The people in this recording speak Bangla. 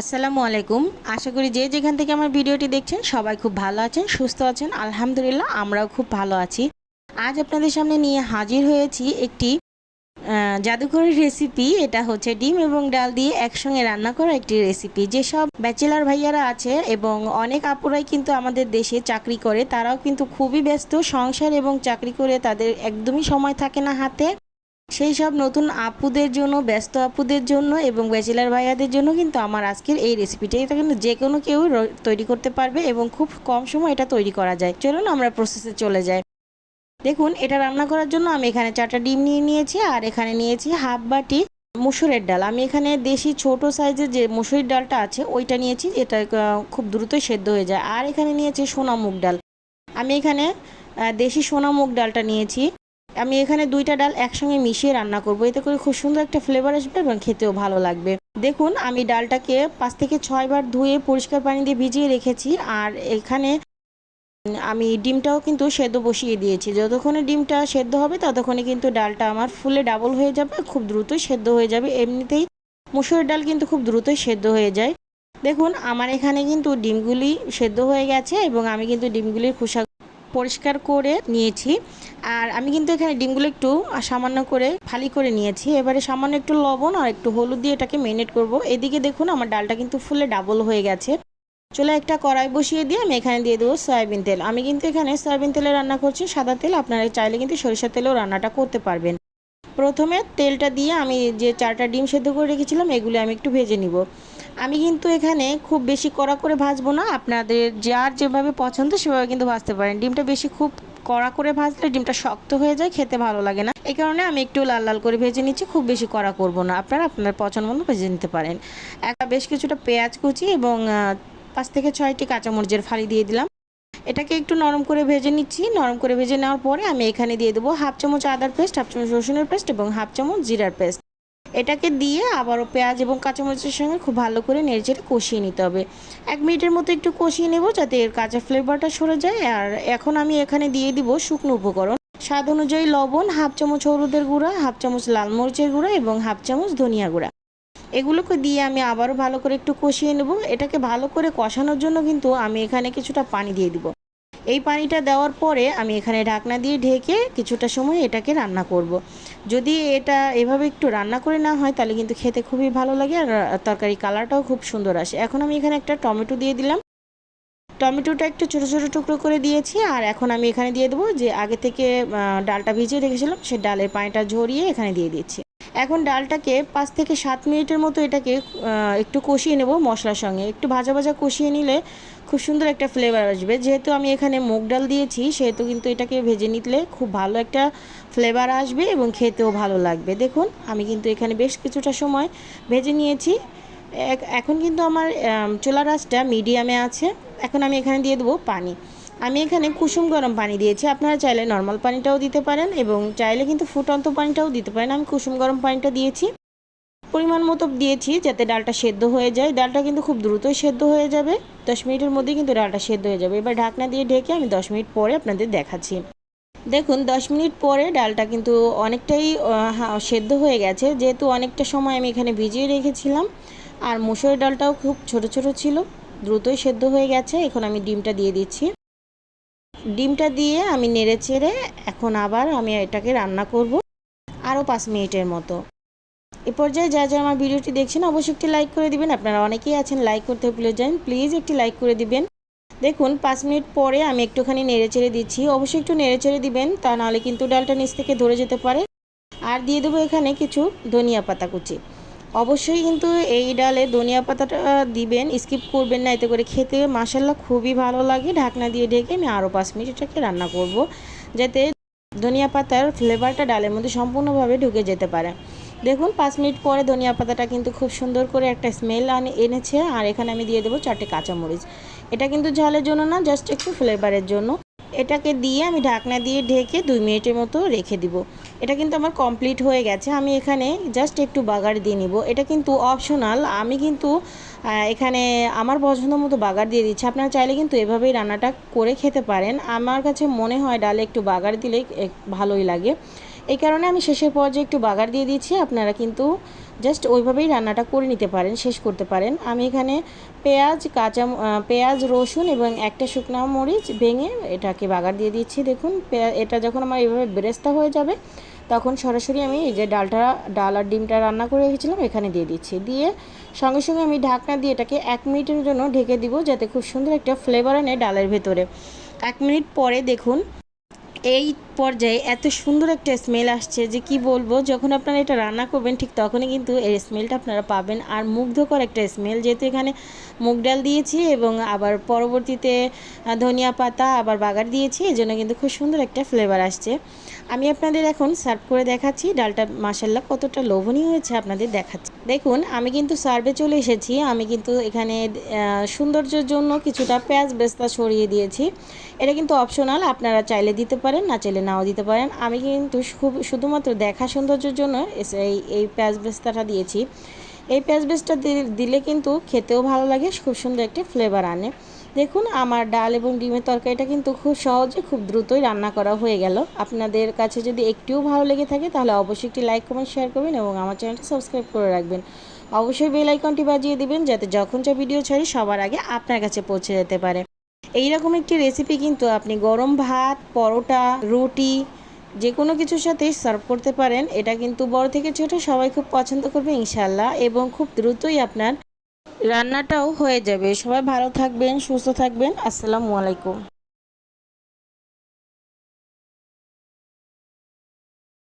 আসসালামু আলাইকুম। আশা করি যে যেখান থেকে আমার ভিডিওটি দেখছেন সবাই খুব ভালো আছেন, সুস্থ আছেন। আলহামদুলিল্লাহ, আমরাও খুব ভালো আছি। আজ আপনাদের সামনে নিয়ে হাজির হয়েছি একটি জাদুঘরের রেসিপি এটা হচ্ছে ডিম এবং ডাল দিয়ে একসঙ্গে রান্না করা একটি রেসিপি যেসব ব্যাচেলার ভাইয়ারা আছে এবং অনেক আপুরাই কিন্তু আমাদের দেশে চাকরি করে, তারাও কিন্তু খুবই ব্যস্ত। সংসার এবং চাকরি করে তাদের একদমই সময় থাকে না হাতে। সেই সব নতুন আপুদের জন্য, ব্যস্ত আপুদের জন্য এবং ব্যাচেলার ভাইয়াদের জন্য কিন্তু আমার আজকের এই রেসিপিটা এটা কিন্তু যে কোনো কেউ তৈরি করতে পারবে এবং খুব কম সময় এটা তৈরি করা যায়। চলুন আমরা প্রসেসে চলে যাই। দেখুন, এটা রান্না করার জন্য আমি এখানে চারটা ডিম নিয়ে নিয়েছি আর এখানে নিয়েছি হাফ বাটি মুসুরের ডাল। আমি এখানে দেশি ছোট সাইজের যে মুসুরির ডালটা আছে, ওইটা নিয়েছি। এটা খুব দ্রুতই সেদ্ধ হয়ে যায়। আর এখানে নিয়েছি সোনা মুগ ডাল। আমি এখানে দেশি সোনা মুগ ডালটা নিয়েছি। আমি এখানে দুইটা ডাল একসঙ্গে মিশিয়ে রান্না করব। এতে করে খুব সুন্দর একটা ফ্লেভার আসবে এবং খেতেও ভালো লাগবে। দেখুন, আমি ডালটাকে পাঁচ থেকে ছয়বার ধুয়ে পরিষ্কার পানি দিয়ে ভিজিয়ে রেখেছি। আর এখানে আমি ডিমটাও কিন্তু সেদ্ধ বসিয়ে দিয়েছি। যতক্ষণে ডিমটা সেদ্ধ হবে, ততক্ষণে কিন্তু ডালটা আমার ফুলে ডাবল হয়ে যাবে, খুব দ্রুতই সেদ্ধ হয়ে যাবে। এমনিতেই মুসুরের ডাল কিন্তু খুব দ্রুতই সেদ্ধ হয়ে যায়। দেখুন, আমার এখানে কিন্তু ডিমগুলি সেদ্ধ হয়ে গেছে এবং আমি কিন্তু ডিমগুলির খোসা পরিষ্কার করে নিয়েছি। আর আমি কিন্তু এখানে ডিমগুলো একটু সামান্য করে ফালি করে নিয়েছি। এবারে সামান্য একটু লবণ আর একটু হলুদ দিয়ে এটাকে মেরিনেট করব। এদিকে দেখুন আমার ডালটা কিন্তু ফুলে ডাবল হয়ে গেছে। চলে একটা কড়াই বসিয়ে দিয়ে আমি এখানে দিয়ে দেবো সয়াবিন তেল। আমি কিন্তু এখানে সয়াবিন তেলে রান্না করছি, সাদা তেল। আপনারা চাইলে কিন্তু সরিষার তেলেও রান্নাটা করতে পারবেন। প্রথমে তেলটা দিয়ে আমি যে চারটা ডিম সেদ্ধ করে রেখেছিলাম, এগুলো আমি একটু ভেজে নিব। আমি কিন্তু এখানে খুব বেশি কড়া করে ভাজবো না। আপনাদের যার যেভাবে পছন্দ সেভাবে কিন্তু ভাজতে পারেন। ডিমটা বেশি খুব কড়া করে ভাজলে ডিমটা শক্ত হয়ে যায়, খেতে ভালো লাগে না। এই কারণে আমি একটু লাল লাল করে ভেজে নিচ্ছি, খুব বেশি কড়া করব না। আপনারা আপনার পছন্দ মতো ভেজে নিতে পারেন। একটা বেশ কিছুটা পেঁয়াজ কুচি এবং পাঁচ থেকে ছয়টি কাঁচামরিচের ফালি দিয়ে দিলাম। এটাকে একটু নরম করে ভেজে নিচ্ছি। নরম করে ভেজে নেওয়ার পরে আমি এখানে দিয়ে দেবো হাফ চামচ আদার পেস্ট, হাফ চামচ রসুনের পেস্ট এবং হাফ চামচ জিরার পেস্ট। এটাকে দিয়ে আবারও পেঁয়াজ এবং কাঁচামরিচের সঙ্গে খুব ভালো করে নেড়েচেড়ে কষিয়ে নিতে হবে। এক মিনিটের মতো একটু কষিয়ে নেব যাতে এর কাঁচা ফ্লেভারটা সরে যায়। আর এখন আমি এখানে দিয়ে দিব শুকনো উপকরণ। স্বাদ অনুযায়ী লবণ, হাফ চামচ হলুদের গুঁড়া, হাফ চামচ লাল মরিচের গুঁড়া এবং হাফ চামচ ধনিয়া গুঁড়া। এগুলোকে দিয়ে আমি আবারও ভালো করে একটু কষিয়ে নেব। এটাকে ভালো করে কষানোর জন্য কিন্তু আমি এখানে কিছুটা পানি দিয়ে দিব। এই পানিটা দেওয়ার পরে আমি এখানে ঢাকনা দিয়ে ঢেকে কিছুটা সময় এটাকে রান্না করব। যদি এটা এভাবে একটু রান্না করে না হয়, তাহলে কিন্তু খেতে খুবই ভালো লাগে আর তরকারি কালারটাও খুব সুন্দর আসে। এখন আমি এখানে একটা টমেটো দিয়ে দিলাম। টমেটোটা একটু ছোটো ছোটো টুকরো করে দিয়েছি আর এখন আমি এখানে দিয়ে দেবো যে আগে থেকে ডালটা ভিজিয়ে রেখেছিলাম, সে ডালের পানিটা ঝরিয়ে এখানে দিয়ে দিচ্ছি। এখন ডালটাকে পাঁচ থেকে সাত মিনিটের মতো এটাকে একটু কষিয়ে নেব মশলার সঙ্গে। একটু ভাজা ভাজা কষিয়ে নিলে খুব সুন্দর একটা ফ্লেভার আসবে। যেহেতু আমি এখানে মুগ ডাল দিয়েছি সেহেতু কিন্তু এটাকে ভেজে নিলে খুব ভালো একটা ফ্লেভার আসবে এবং খেতেও ভালো লাগবে। দেখুন আমি কিন্তু এখানে বেশ কিছুটা সময় ভেজে নিয়েছি। এখন কিন্তু আমার আম, চুলা রাসটা মিডিয়ামে আছে। এখন আমি এখানে দিয়ে দেবো পানি। আমি এখানে কুসুম গরম পানি দিয়েছি। আপনারা চাইলে নর্মাল পানিটাও দিতে পারেন এবং চাইলে কিন্তু ফুটন্ত পানিটাও দিতে পারেন। আমি কুসুম গরম পানিটা দিয়েছি। পরিমাণ মতো দিয়েছি যাতে ডালটা সেদ্ধ হয়ে যায়। ডালটা কিন্তু খুব দ্রুতই সেদ্ধ হয়ে যাবে। দশ মিনিটের মধ্যেই কিন্তু ডালটা সেদ্ধ হয়ে যাবে। এবার ঢাকনা দিয়ে ঢেকে আমি দশ মিনিট পরে আপনাদের দেখাচ্ছি। দেখুন, দশ মিনিট পরে ডালটা কিন্তু অনেকটাই সেদ্ধ হয়ে গেছে। যেহেতু অনেকটা সময় আমি এখানে ভিজিয়ে রেখেছিলাম, আর মুসুরের ডালটাও খুব ছোট ছোট ছিল, দ্রুতই সেদ্ধ হয়ে গেছে। এখন আমি ডিমটা দিয়ে দিচ্ছি। ডিমটা দিয়ে আমি নেড়ে চেড়ে এখন আবার আমি এটাকে রান্না করব আরও পাঁচ মিনিটের মতো। এ পর্যায়ে যা যা আমার ভিডিওটি দেখছেন, অবশ্যই একটি লাইক করে দিবেন। আপনারা অনেকেই আছেন, লাইক করতে ভুলে যান। প্লিজ একটি লাইক করে দিবেন। দেখুন, পাঁচ মিনিট পরে আমি একটুখানি নেড়ে চেড়ে দিচ্ছি। অবশ্যই একটু নেড়ে চেড়ে দিবেন, তা নাহলে কিন্তু ডালটা নিচ থেকে ধরে যেতে পারে। আর দিয়ে দেবো এখানে কিছু ধনিয়া পাতা কুচি। অবশ্যই কিন্তু এই ডালে ধনিয়া পাতাটা দিবেন, স্কিপ করবেন না এতে করে খেতে। মাসাল্লা খুবই ভালো লাগে। ঢাকনা দিয়ে ঢেকে আমি আরও পাঁচ মিনিট এটাকে রান্না করব, যাতে ধনিয়া পাতার ফ্লেভারটা ডালের মধ্যে সম্পূর্ণভাবে ঢুকে যেতে পারে। দেখুন, পাঁচ মিনিট পরে ধনিয়া পাতাটা কিন্তু খুব সুন্দর করে একটা স্মেল আনে এনেছে। আর এখানে আমি দিয়ে দেবো চারটে কাঁচামরিচ। এটা কিন্তু ঝালের জন্য না জাস্ট একটু ফ্লেভারের জন্য। এটাকে দিয়ে আমি ঢাকনা দিয়ে ঢেকে দুই মিনিটের মতো রেখে দিব। এটা কিন্তু আমার কমপ্লিট হয়ে গেছে। আমি এখানে জাস্ট একটু বাগার দিয়ে নিব। এটা কিন্তু অপশনাল আমি কিন্তু এখানে আমার পছন্দ মতো বাগার দিয়ে দিচ্ছি। আপনারা চাইলে কিন্তু এভাবেই রান্নাটা করে খেতে পারেন। আমার কাছে মনে হয় ডালে একটু বাগার দিলে ভালোই লাগে। এই কারণে আমি শেষের পর্যায়ে একটু বাগার দিয়ে দিচ্ছি। আপনারা কিন্তু জাস্ট ওইভাবেই রান্নাটা করে নিতে পারেন, শেষ করতে পারেন। আমি এখানে পেঁয়াজ, কাঁচা পেঁয়াজ, রসুন এবং একটা শুকনো মরিচ ভেঙে এটাকে বাগার দিয়ে দিচ্ছি। দেখুন এটা যখন আমার এইভাবে বেরেস্তা হয়ে যাবে, তখন সরাসরি আমি এই যে ডালটা, ডাল আর ডিমটা রান্না করে রেখেছিলাম, এখানে দিয়ে দিচ্ছি। দিয়ে সঙ্গে সঙ্গে আমি ঢাকনা দিয়ে এটাকে এক মিনিটের জন্য ঢেকে দিব, যাতে খুব সুন্দর একটা ফ্লেভার আনে ডালের ভেতরে। এক মিনিট পরে দেখুন এই পর্যায়ে এত সুন্দর একটা স্মেল আসছে যে কি বলব, যখন আপনারা এটা রান্না করবেন ঠিক তখনই কিন্তু এই স্মেলটা আপনারা পাবেন। আর মুগ্ধকর একটা স্মেল যেহেতু এখানে মুগ ডাল দিয়েছি এবং আবার পরবর্তীতে ধনিয়া পাতা আবার বাগার দিয়েছি, এই জন্য কিন্তু খুব সুন্দর একটা ফ্লেভার আসছে। আমি আপনাদের এখন সার্ভ করে দেখাচ্ছি। ডালটা মাসাল্লাহ কতটা লোভনীয় হয়েছে আপনাদের দেখাচ্ছি। দেখুন, আমি কিন্তু সার্ভে চলে এসেছি। আমি কিন্তু এখানে সৌন্দর্যের জন্য কিছুটা পেঁয়াজ বেস্তা সরিয়ে দিয়েছি। এটা কিন্তু অপশনাল আপনারা চাইলে দিতে পারেন, না চাইলে নাও দিতে পারেন। আমি কিন্তু খুব শুধুমাত্র দেখা সৌন্দর্যের জন্য এই এই পেঁয়াজ বেস্তাটা দিয়েছি। এই পেঁয়াজ বেস্তা দি- দিলে কিন্তু খেতেও ভালো লাগে, খুব সুন্দর একটি ফ্লেভার আনে। দেখুন, আমার ডাল এবং ডিমের তরকারিটা কিন্তু খুব সহজে, খুব দ্রুতই রান্না করা হয়ে গেল। আপনাদের কাছে যদি একটিও ভালো লেগে থাকে, তাহলে অবশ্যই একটি লাইক কমেন্ট শেয়ার করবেন এবং আমার চ্যানেলটি সাবস্ক্রাইব করে রাখবেন। অবশ্যই বেল আইকনটি বাজিয়ে দিবেন, যাতে যখন যা ভিডিও ছাড়ি, সবার আগে আপনার কাছে পৌঁছে যেতে পারে। এইরকম একটি রেসিপি কিন্তু আপনি গরম ভাত, পরোটা, রুটি যে কোনো কিছুর সাথেই সার্ভ করতে পারেন, এটা কিন্তু বড় থেকে ছোট সবাই খুব পছন্দ করবে ইনশাল্লাহ এবং খুব দ্রুতই আপনার রান্নাটাও হয়ে যাবে। সবাই ভালো থাকবেন, সুস্থ থাকবেন। আসসালামু আলাইকুম।